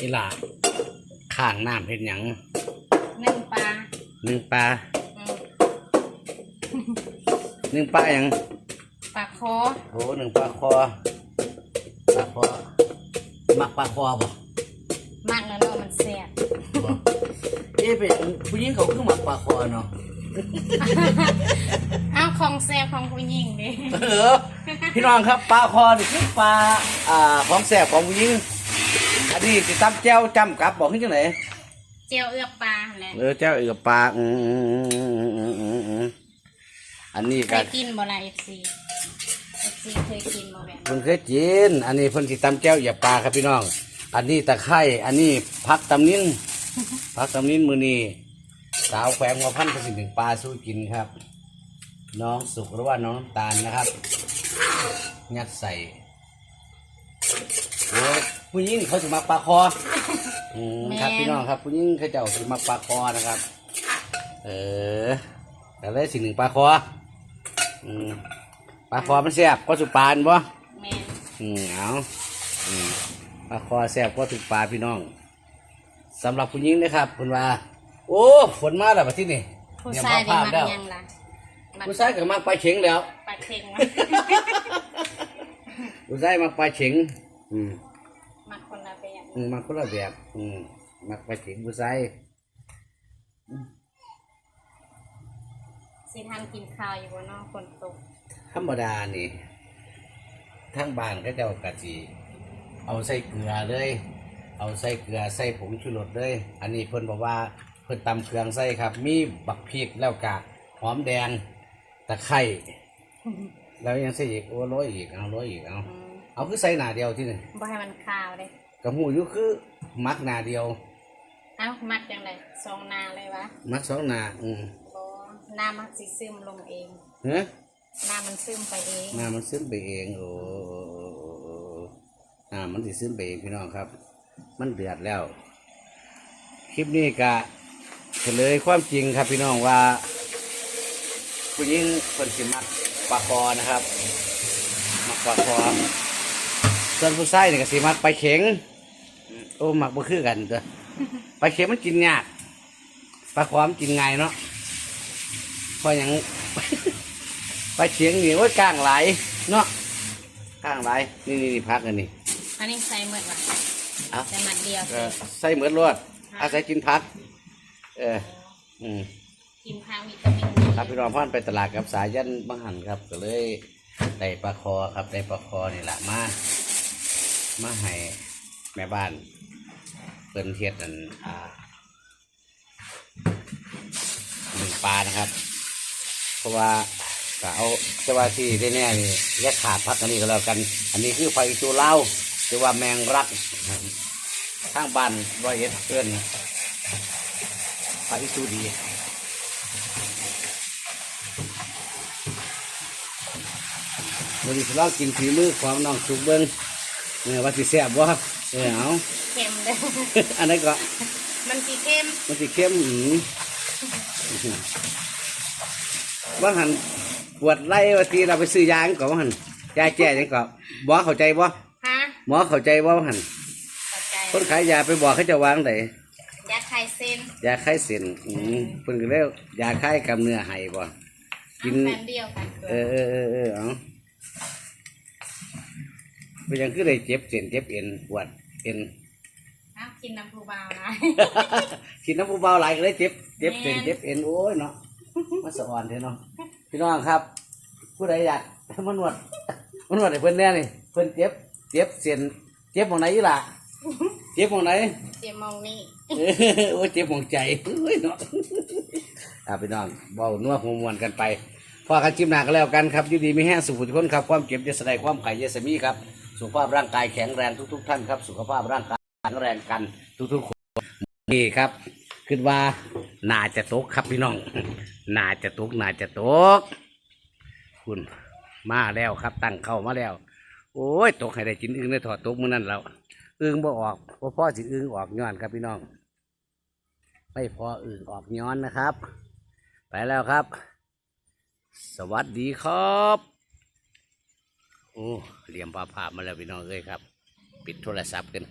อีหล่าข้างน้ำเห็นหยังหนึ่งปลาหนึ่งปลาอืมหนึ่งปลาหยังปลาคอโอ้หนึ่งปลาคอปลาคอมักปลาคอบ่มากแล้วเนาะมันแซ่บบ่เอ๊ะเป็นผู้หญิงเขาคือมักปลาคอเนาะอ้าวของแซ่บของผู้หญิงดิเออพี่น้องครับปลาคอนี่คือปลาอ่าของแสบของผู้หญิง อันนี้สิตำแจ้วจำกับบอกขึ้นจังไหนเจียวเอือกปลาแหละเออเจ้าเอือปลาอืมอืมอืมอืมอืมอืมอันนี้เคก็ยกินบ่ล่ะ FC FC เคยกินบ่แบบเพิ่นเคยกินอันนี้เพิ่นสิตำแจ้วเอือปลาครับพี่น้อง อันนี้ตะไคร้อันนี้พักตำนินพักตำนินมือนี้สาวแขวงหัวพันธุ์เพิ่นสิถึงปลาสู้กินครับ น้องสุกหรือว่าน้องน้ำตาลนะครับ ยัดใส่โอ้ย ผู้หญิงเขาจะมาปลาคออืมครับพี่น้องครับ ผู้หญิงเขาเจ้าสิมาปลาคอนะครับ เออแต่ได้สิ่งหนึ่งปลาคออืมปลาคอมันแซ่บก็สุปลาอันบ่แม่นอืมเอาอืมปลาคอแซ่บก็สุปลาพี่น้องสำหรับผู้หญิงนะครับคุณว่า โอ้ฝนมาแล้วบัดที่นี่ผู้เตรียชายผ้นี่มักแล้วหยังล่ะมักผู้ชายก็มักปลาเข็งแล้ว ปลาเค็งผู้ชายมักปลาเข็งอืมมัก คนละแบบ อืมมักคนละแบบอืมมักปลาเข็งผู้ชายสิทันกินข้าวอยู่บ่เนาะฝนตกธรรมดานี่ทั้งบ้านก็เจ้ากะจีเอาใส่เกลือเลย เอาใส่เกลือใส่ผงชูรสเลย อันนี้เพิ่นบอกว่าเพิ่นตำเครื่องใส่ครับ มีบักพริกแล้วกะหอมแดงตะไคร้แล้วยังใส่อีกโอ้โรยอีกเอาโรยอีกเอาอืมเอาคือใส่หนาเดียวที่นี่บ่ให้มันข้าวเด้ กระหูอยู่คือมักหนาเดียว เอ้ามักจังไดสองนาเลยวะมักสองหนาอืมบ่น้ำมันสิซึมลงเองเฮ้น้ำมันซึมไปเองน้ำมันซึมไปเองโอ้น้ำมันสิซึมไปเองพี่น้องครับ มันเดือดแล้ว คลิปนี้กะเฉลยความจริงครับพี่น้องว่าผู้หญิงคนสิมักปลาคอนะครับ มักปลาคอ ส่วนผู้ชายนี่ก็สิมักปลาเข็ง โอ้มักบ่คือกันตัวปลาเข็งมันกินยากปลาคอมันกินง่ายเนาะเพราะหยังปลาเข็งนี่โอ้ยกลางหลายเนาะกลางหลายนี่นี่นี่พักอันนี้อันนี้ใส่หมดว่ะเอา ใส่หมัดเดียวเออใส่เหมือนรวดอาศัยกินพัก เออ อืม กินทางวิตามินดีครับพี่น้องพ่อนไปตลาดกับสายยันบังหันครับก็เลยได้ปลาคอครับได้ปลาคอนี่แหละมา มาให้แม่บ้านเปิ้นเทียดนั่นอ่าหนึ่งปลานะครับ เพราะว่าก็เอาแต่ว่าที่แน่ๆนี่แยกขาดพักอันนี้ก็แล้วกัน อันนี้คือไฟจูเล่าหรือว่าแมงรักข้างบ้านร้อยเอ็ดเพื่อนไฟจูดีวันนี้สิลองกินฝีมือของน้องสุกเบิ้ง เออว่าสิแซ่บบ่ครับเออเอาเค็มเด้ออันนั้นก็มันสีเข้มมันสิเข้มอืมว่าหันปวดไล่ว่าทีเราไปซื้อยาจังก่อนว่าหันยาแก้ยังก่อนบ่เข้าใจบ่ฮะหมอเข้าใจบ่ว่าหันเข้าใจคนขายยาไปบอกเขาจะวางไดยาคลายเส้นยาคลายเส้นอืมเพิ่นก็เลยยาคลายกำเนื้อให้บ่กินแฟนเดียวกันเออเออเออเออเอา เป็นหยังคือได้เจ็บเส้นเจ็บเอ็นปวดเอ็นเอากินน้ำผู้บ่าวนะ กินน้ำผู้เบาหลายก็เลยเจ็บเจ็บแม่เส้นนเจ็บเอ็นโอ้ยเนาะมาสะอ่อนเถอะเนาะพี่น้องครับ ผู้ใดอยากมานวดมานวดให้เพิ่นแน่นี่เพิ่นเจ็บเจ็บเส้นเจ็บหมองไหนอยู่ล่ะเจ็บหมองไหนเจ็บมองนี่เออโอ้ยเจ็บหมองใจเอ้ยเนาะอ่าพี่น้องเบานัวหัวมวนกันไปพอกันจิ้มหนักก็แล้วกันครับอยูดีไม่แห้งสุขทุกคนครับความเจ็บจะแสดงความไข่เยสมีครับ สุขภาพร่างกายแข็งแรงทุก ๆ ท่านครับ สุขภาพร่างกายแข็งแรงกันทุกๆคนนี่ครับคิดว่าน่าจะตกครับพี่น้องน่าจะตกน่าจะตก คุณมาแล้วครับ ตั้งเข้ามาแล้ว โอ้ยตกให้ได้กินอึ้งได้ถอดตกมือนั่นแล้วอึ้งบ่ออกเพราะพ่อสิอึ้งออกย้อนครับพี่น้อง ไม่พออึ้งออกย้อนนะครับ ไปแล้วครับ สวัสดีครับ โอ้เหลี่ยมผ้าภาพมาแล้วพี่น้องเอ้ยครับ ปิดโทรศัพท์กัน